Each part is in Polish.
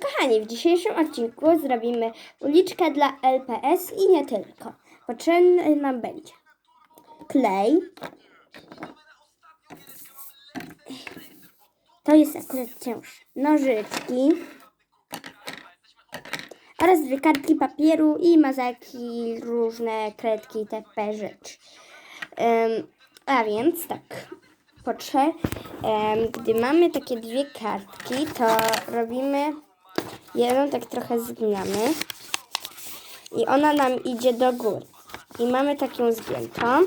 Kochani, w dzisiejszym odcinku zrobimy uliczkę dla LPS i nie tylko. Potrzebny nam będzie klej. To jest akurat cięższe. Nożyczki. Oraz dwie kartki papieru i mazaki, różne kredki itp. rzeczy. Em, a więc tak. Potrze, em, gdy mamy takie dwie kartki, to robimy jedną tak trochę zginamy i ona nam idzie do góry. I mamy taką zgiętą.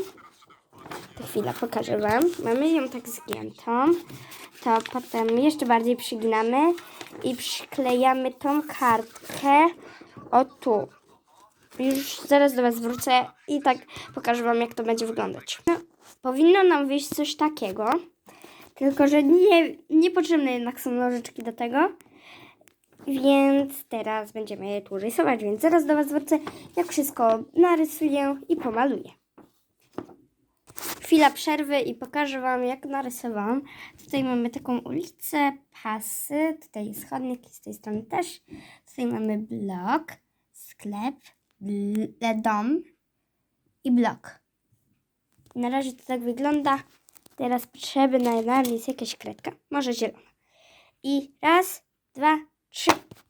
Chwila, pokażę Wam. Mamy ją tak zgiętą. To potem jeszcze bardziej przyginamy i przyklejamy tą kartkę o tu. Już zaraz do Was wrócę i tak pokażę Wam, jak to będzie wyglądać. No, powinno nam wyjść coś takiego, tylko że nie, niepotrzebne jednak są nożyczki do tego. Więc teraz będziemy tu rysować, więc zaraz do Was wrócę, jak wszystko narysuję i pomaluję. Chwila przerwy i pokażę Wam, jak narysowałam. Tutaj mamy taką ulicę, pasy, tutaj jest chodnik i z tej strony też. Tutaj mamy blok, sklep, dom i blok. Na razie to tak wygląda. Teraz potrzebna nam jest jakaś kredka, może zielona. I raz, dwa, チュッ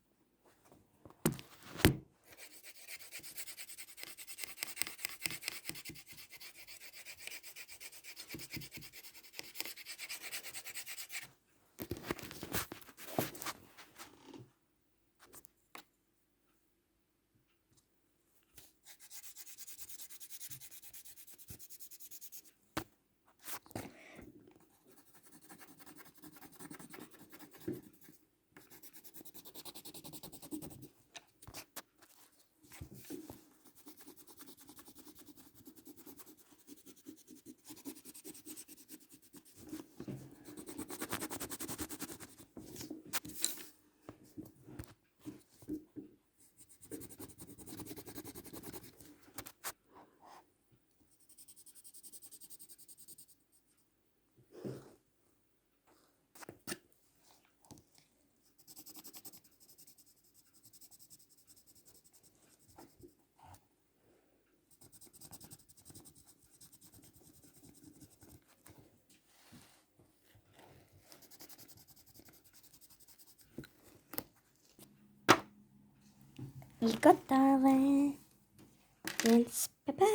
I gotowe. Więc pa, pa.